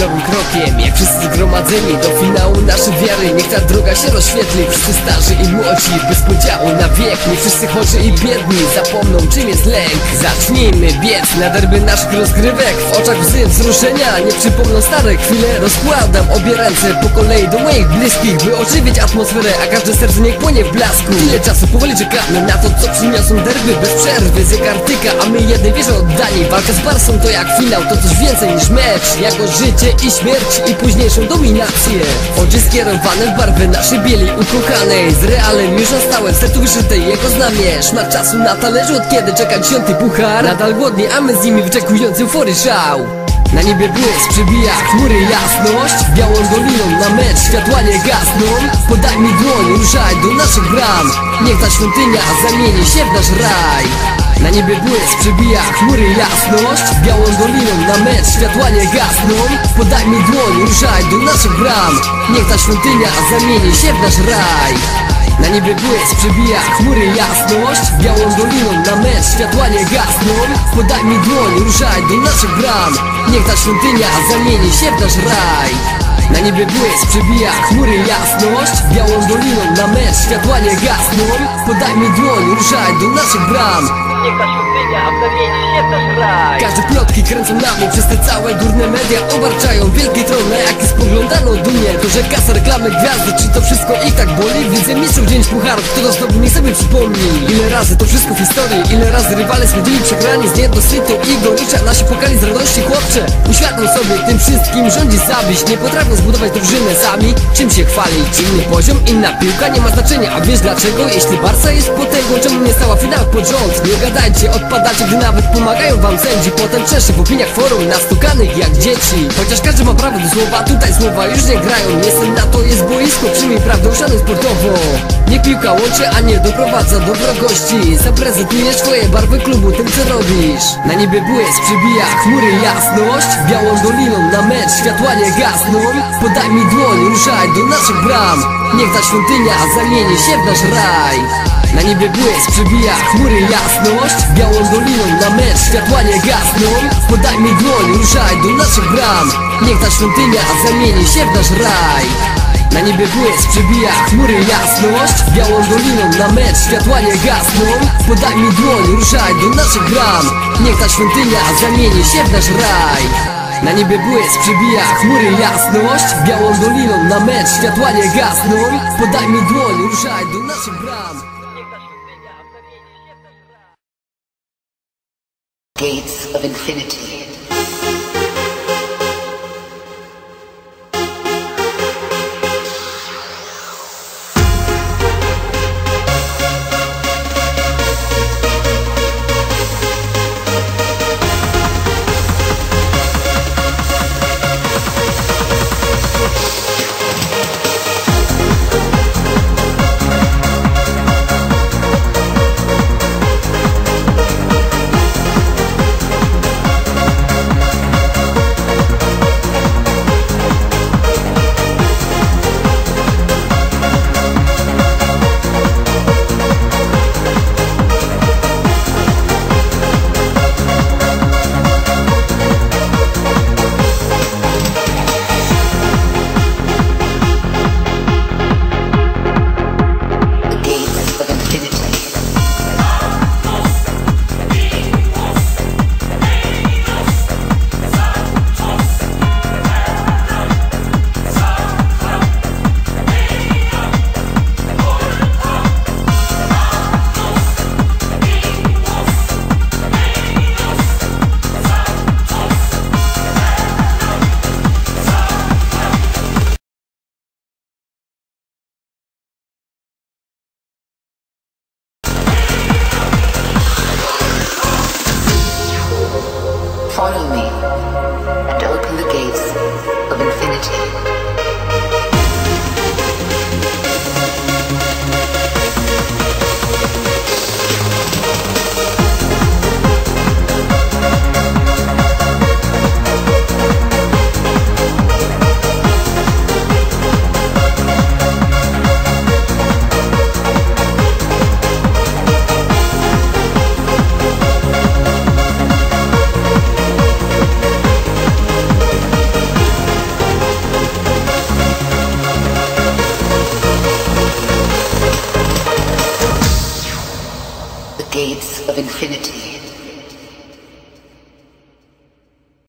milowym krokiem Jak wszyscy zgromadzeni. Do finału naszej wiary Niech ta droga się rozświetli. Wszyscy starzy i młodzi bez podziału na wiek. Nie wszyscy chorzy i biedni zapomną czym jest lęk. Zacznijmy biec na derby naszych rozgrywek. W oczach łzy wzruszenia nie przypomną stare chwile Rozkładam obie ręce po kolei do moich bliskich By ożywić atmosferę, a każde serce niech płonie w blasku. Ile czasu powoli czekamy na to co przyniosą derby Bez przerwy. Zegartyka, a my jednej wierze oddani. Walka z Barsą to jak finał, to coś więcej niż mecz. Jako życie i śmierć i późniejszą dominację. Oczy skierowane w barwy naszej bieli ukochanej. Z realem już na stałe w sercu wyszytej jego znamie Szmat czasu na talerzu od kiedy czeka dziesiąty puchar. Nadal głodni, a my z nimi wyczekujący eufory szał. Na niebie błysk przebija chmury jasność. Białą doliną na mecz światła nie gasną. Podaj mi dłoń, ruszaj do naszych bram. Niech ta świątynia zamieni się w nasz raj na niebie błysk przebija chmury jasność Białą doliną na mecz światła nie gasną. Podaj mi dłoń, ruszaj do naszych bram. Niech ta świątynia zamieni się w nasz raj. Na niebie błysk przebija chmury jasność Białą doliną na mecz światła nie gasną. Podaj mi dłoń, ruszaj do naszych bram. Niech ta świątynia zamieni się w nasz raj. Na niebie błysk przebija chmury jasność Białą doliną na mecz światła nie gasną. Podaj mi dłoń, ruszaj do naszych bram Niech ta świątynia się w nasz raj Każde plotki kręcą na mnie przez te całe górne media Obarczają wielki tron, na jaki spoglądano dumnie To, że kasa, reklamy, gwiazdy, czy to wszystko ich tak boli? Widzę mistrzów dzień pucharów, to znowu nie sobie przypomni Ile razy to wszystko w historii, ile razy rywale spędzili przegrani Z niedosytu i gorycza, nasi pokali z radości chłopcze Uświadom sobie, tym wszystkim rządzi zabić Nie potrafią zbudować drużynę sami Czym się chwalić? Inny poziom, inna piłka, nie ma znaczenia A wiesz dlaczego? Jeśli Barca jest potęgą, czemu nie stała finał pod rząd? Nie gadajcie, odpadacie, gdy nawet pomagają wam sędzi. Potem czeszy w opiniach forum, nastukanych jak dzieci. Chociaż każdy ma prawo do słowa, tutaj słowa już nie grają. Niestety na to jest boisko, przyjmij prawdę, szanuj sportowo. Nie piłka łączy, a nie doprowadza do wrogości. Zaprezentujesz swoje barwy klubu tym co robisz. Na niebie błysk przybija chmury jasność. Białą doliną na mecz światła nie gasną. Podaj mi dłoń, ruszaj do naszych bram Niech ta świątynia zamieni się w nasz raj. Na niebie błysk przybija chmury jasność Białą doliną na mecz światła nie gasną. Podaj mi dłoń, ruszaj do naszych bram. Niech ta świątynia zamieni się w nasz raj. Na niebie błysk przybija chmury jasność Białą doliną na mecz światła nie gasną. Podaj mi dłoń, ruszaj do naszych bram. Niech ta świątynia zamieni się w nasz raj na niebie błysk przybija chmury jasność. Białą doliną na mecz światła nie gasną. Podaj mi dłoń, ruszaj do naszych bram. Gates of Infinity. Of infinity.